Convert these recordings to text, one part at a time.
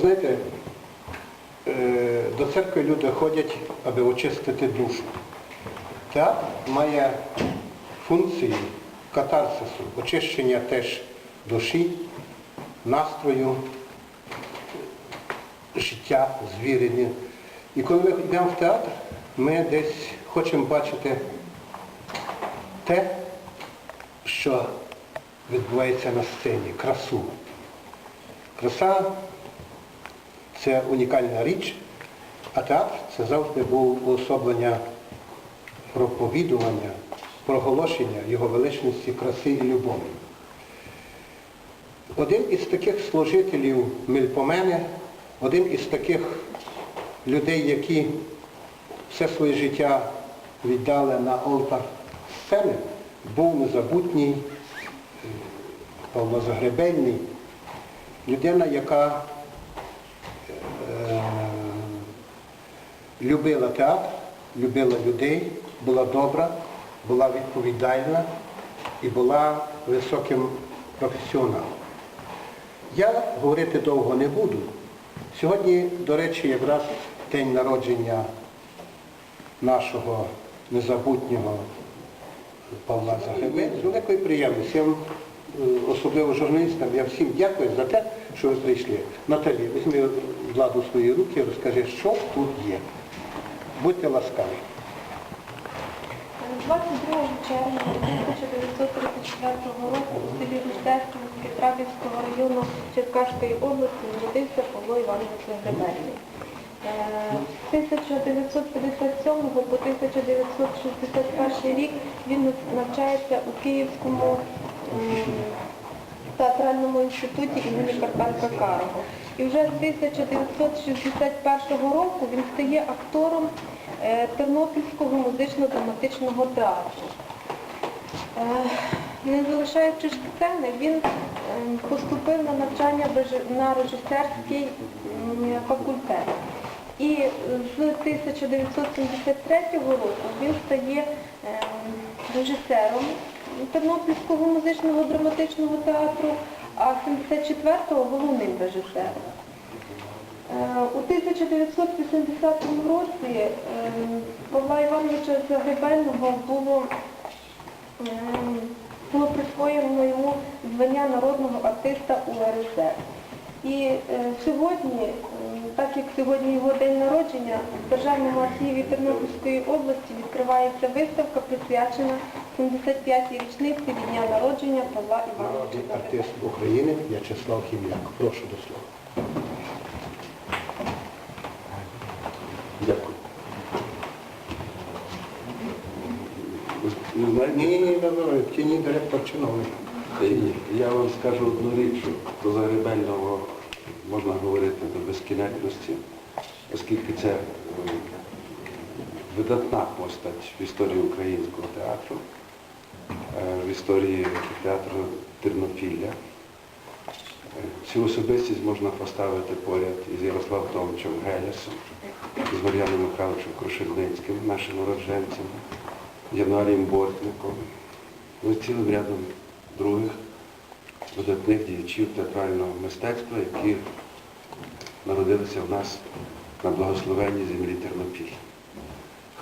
Знаєте, е, до церкви люди ходять, аби очистити душу. Театр має функції катарсису, очищення теж душі, настрою, життя, звірення. І коли ми йдемо в театр, ми десь хочемо бачити те, що відбувається на сцені, красу. Краса це унікальна річ, а театр це завжди був уособлення проповідування, проголошення його величності, краси і любові. Один із таких служителів Мельпомени, один із таких людей, які все своє життя віддали на олтар сцени, був незабутній е, Павло Загребельний, людина, яка любила театр, любила людей, була добра, була відповідальна і була високим професіоналом. Я говорити довго не буду. Сьогодні, до речі, якраз день народження нашого незабутнього Павла Загребель. З великою приємністю. Е, особливо журналістам, я всім дякую за те, що ви прийшли. Наталі, візьми владу в свої руки, розкажи, що тут є. Будьте ласкаві. 22 червня 1934 року у селі Рождество Петрапівського району Черкаської області народився Павло Іванович Гребельний. Е, З 1957 по 1961 рік він навчається у Київському театральному інституті імені Карпенка Карого. І вже з 1961 року він стає актором е, Тернопільського музично-драматичного театру. Е, Не залишаючи сцени, він е, поступив на навчання на режисерський факультет. І з 1973 року він стає режисером Тернопільського музичного драматичного театру, а 74-го головним режисером. У 1980 році е, Павла Івановича Загребельного було, е, було присвоєно йому звання народного артиста УРСР. І е, сьогодні, так як сьогодні його день народження, в Державному архіві Тернопільської області відкривається виставка, присвячена 75-й річниці від дня народження Павла Івановича Народний артист України В'ячеслав Хім'як. Прошу до слова. Дякую. Знаєте, Ні, ні, ні, ні, директор чиновник. е, я вам скажу одну річ, що про Загребельного можна говорити до безкінечності, оскільки це е, видатна постать в історії українського театру, в історії театру Тернопілля. Е, Цю особистість можна поставити поряд із Ярославом Томичем Гелєсом, з Мар'яном Михайловичем Крушельницьким, нашим уродженцем, Януарієм Бортником, ну, цілим рядом других видатних діячів театрального мистецтва, які народилися в нас на благословенній землі Тернопілля.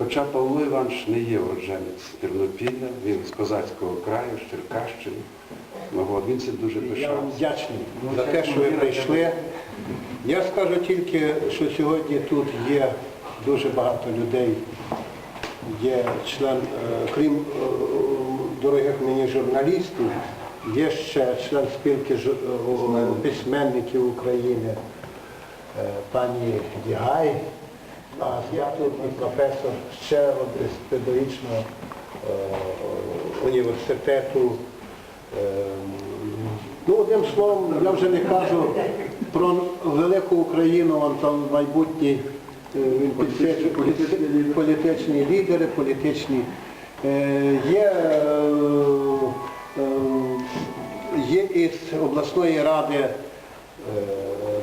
Хоча Павло Іванович не є уродженець Тернопілля, він з козацького краю, з Черкащини, ну, він це дуже Я вам вдячний за те, що ви прийшли. Я скажу тільки, що сьогодні тут є дуже багато людей. Є член, е, крім е, дорогих мені журналістів, є ще член спілки е, письменників. України пані Дігай, а я тут професор ще од- з педагогічного е, університету. Е, Ну, одним словом, я вже не кажу про велику Україну, там майбутні е, політичні, лідери, політичні. Е, Є, є із обласної ради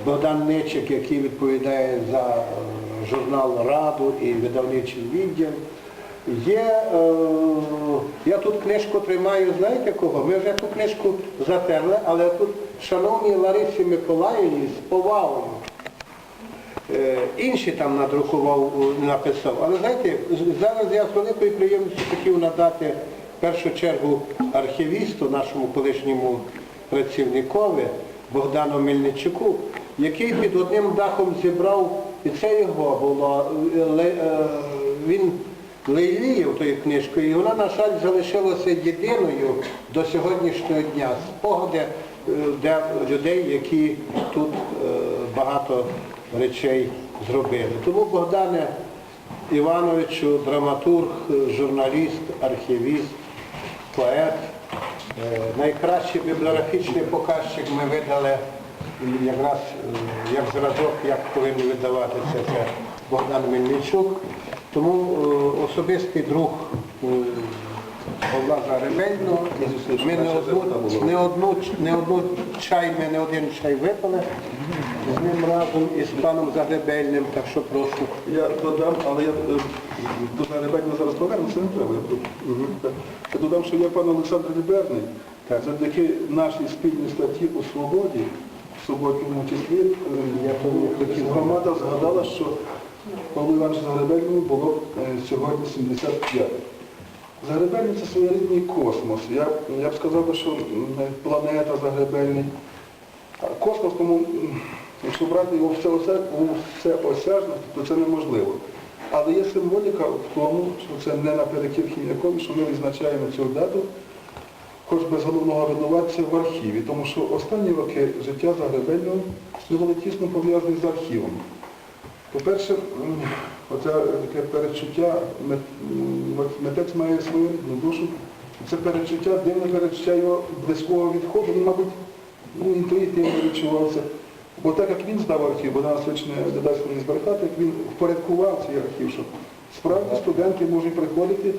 Богдан Ничик, який відповідає за журнал Раду і видавничий відділ. Є, е, я тут книжку тримаю, знаєте кого? Ми вже ту книжку затерли, але тут шановній Ларисі Миколаївні з повагою Е, Інші там надрукував, написав. Але знаєте, зараз я з великою приємністю хотів надати в першу чергу архівісту, нашому колишньому працівникові Богдану Мельничуку, який під одним дахом зібрав, і це його було. е, е, Він лейліїв тою книжкою, і вона, на жаль, залишилася єдиною до сьогоднішнього дня. Спогади е, де людей, які тут багато речей зробили. Тому Богдане Івановичу, драматург, журналіст, архівіст, поет. Найкращий бібліографічний показчик ми видали і якраз е, як зразок, як повинні видаватися це Богдан Мельничук. Тому е, особистий друг е, Павла Загребельного. Ми не одну, не одну, не одну чай, ми не один чай випили з ним разом із паном Загребельним, так що прошу. Я додам, але я е, до Загребельного зараз повернуся, не треба. Я додам, що я пан Олександр Ліберний, завдяки нашій спільній статті у свободі, в суботньому е, Я хотів. громада згадала, що Павлу Івановичу Загребельному було е, сьогодні 75. Загребельний це своєрідний космос. Я, я б сказав, що планета Загребельний. Космос, тому, якщо брати його у всеосяжності, то це неможливо. Але є символіка в тому, що це не наперекір хіміякові, що ми відзначаємо цю дату, хоч без головного винуватця в архіві, тому що останні роки життя Загребельного були тісно пов'язані з архівом. По-перше, оце таке перечуття, митець має свою душу. Це перечуття, дивне перечуття його близького відходу, він, мабуть, ну, інтуїтивно відчувався. Бо так як він здав архів, бо нас точно не дасть мені збрехати, як він впорядкував цей архів, що справді студенти можуть приходити,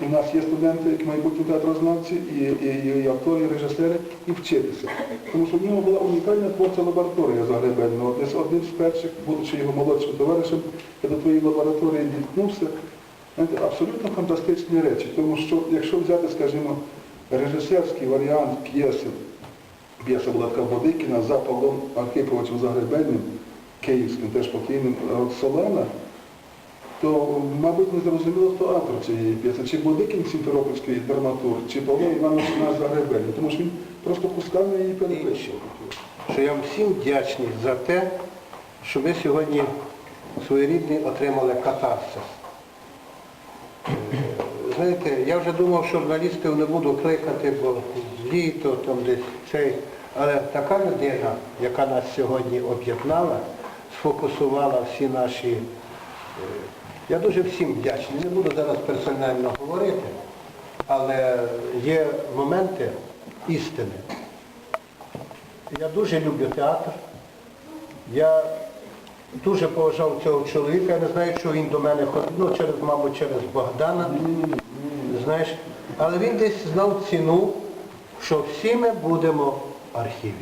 в нас є студенти, як майбутні театрознавці, і, і, і актори, і режисери, і вчитися. Тому що в нього була унікальна творча лабораторія Загребельного. Десь один з перших, будучи його молодшим товаришем, я до твоєї лабораторії діткнувся. Знаєте, абсолютно фантастичні речі. Тому що, якщо взяти, скажімо, режисерський варіант п'єси, п'єса була Бодикіна за Павлом Архиповичем Загребельним, київським, теж покійним от Солена, то, мабуть, не зрозуміло, хто автор цієї п'єси, чи Бодикін Сімферопольський драматург, чи Павло Іванович наш Загребельний, тому що він просто кусками її переписував. що я вам всім вдячний за те, що ви сьогодні своєрідний отримали катарсис. Е, Знаєте, я вже думав, що журналістів не буду кликати, бо літо там десь цей. Але така людина, яка нас сьогодні об'єднала, сфокусувала всі наші. Я дуже всім вдячний. Не буду зараз персонально говорити, але є моменти істини. Я дуже люблю театр. Я дуже поважав цього чоловіка. Я не знаю, що він до мене ходив, ну через, мабуть, через Богдана. Знаєш, але він десь знав ціну, що всі ми будемо в архіві.